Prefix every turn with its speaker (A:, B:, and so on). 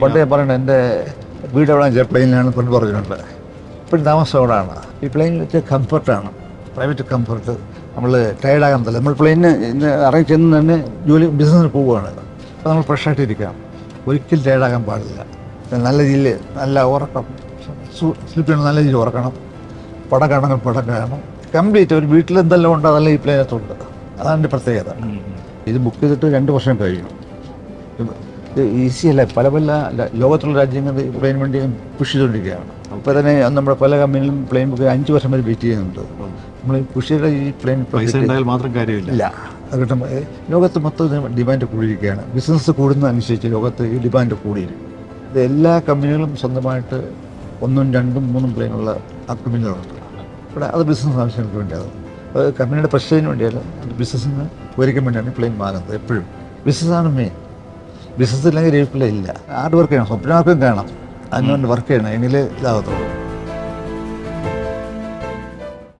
A: പണ്ട് ഞാൻ പറയണ എന്റെ വീട് എവിടെ വെച്ചാൽ പ്ലെയിനിലാണ് പണ്ട് പറഞ്ഞിട്ടുണ്ട്. ഇപ്പോഴും താമസം അവിടെയാണ്. ഈ പ്ലെയിനിൽ വെച്ച് കംഫർട്ടാണ്. Private comfort. നമ്മൾ ടയർഡാകാൻ പറ്റില്ല നമ്മൾ പ്ലെയിനിന് ഇന്ന് ഇറങ്ങി ചെന്ന് തന്നെ ജോലി ബിസിനസ്സിന് പോവുകയാണ്. അപ്പോൾ നമ്മൾ ഫ്രഷായിട്ട് ഇരിക്കാം. ഒരിക്കലും ടയർഡാകാൻ പാടില്ല. നല്ല രീതിയിൽ നല്ല ഉറക്കം. സ്ലിപ്പ് ചെയ്യണം നല്ല രീതിയിൽ ഉറക്കണം പടം കാണണമെങ്കിൽ പടം കാണണം. കംപ്ലീറ്റ് ഒരു വീട്ടിൽ എന്തെല്ലാം ഉണ്ടോ അതെല്ലാം ഈ പ്ലെയിനകത്തുണ്ട്. അതാണ് എന്റെ പ്രത്യേകത. ഇത് ബുക്ക് ചെയ്തിട്ട് രണ്ട് വർഷം കഴിഞ്ഞു. ഇത് ഈസി അല്ല പല പല ലോകത്തുള്ള രാജ്യങ്ങൾ പ്ലെയിൻ വണ്ടി പുഷ് ചെയ്തുകൊണ്ടിരിക്കുകയാണ്. അപ്പോൾ തന്നെ നമ്മുടെ പല കമ്പനികളും പ്ലെയിൻ ബുക്ക് അഞ്ച് വർഷം വരെ വെയിറ്റ് ചെയ്യുന്നുണ്ട്. നമ്മൾ ഈ പുഷ് ചെയ്ത ഈ പ്ലെയിൻ
B: മാത്രം കാര്യമില്ല.
A: ഇല്ല. ലോകത്ത് മൊത്തം ഡിമാൻഡ് കൂടിയിരിക്കുകയാണ്. ബിസിനസ് കൂടുന്നതനുസരിച്ച് ലോകത്ത് ഈ ഡിമാൻഡ് കൂടിയിരിക്കും. ഇത് എല്ലാ കമ്പനികളും സ്വന്തമായിട്ട് ഒന്നും രണ്ടും മൂന്നും പ്ലെയിനുള്ള ആ കമ്പനികളുണ്ട് ഇവിടെ അത് ബിസിനസ് ആവശ്യങ്ങൾക്ക് വേണ്ടിയാണ്. അത് കമ്പനിയുടെ പ്രശ്നത്തിന് വേണ്ടിയല്ല ബിസിനസ്സിന് ഒരുക്കാൻ വേണ്ടിയാണ് പ്ലെയിൻ വാങ്ങുന്നത് എപ്പോഴും. ബിസിനസ്സാണ് മെയിൻ. ബിസിനസ് ഇല്ലെങ്കിൽ ജീവിപ്പില്ല ഇല്ല. ഹാർഡ് വർക്ക് ചെയ്യണം സ്വപ്നമാർക്കും കാണാം അതിനുവേണ്ടി വർക്ക് ചെയ്യണം എങ്കിൽ ഇതാകത്തുള്ളൂ.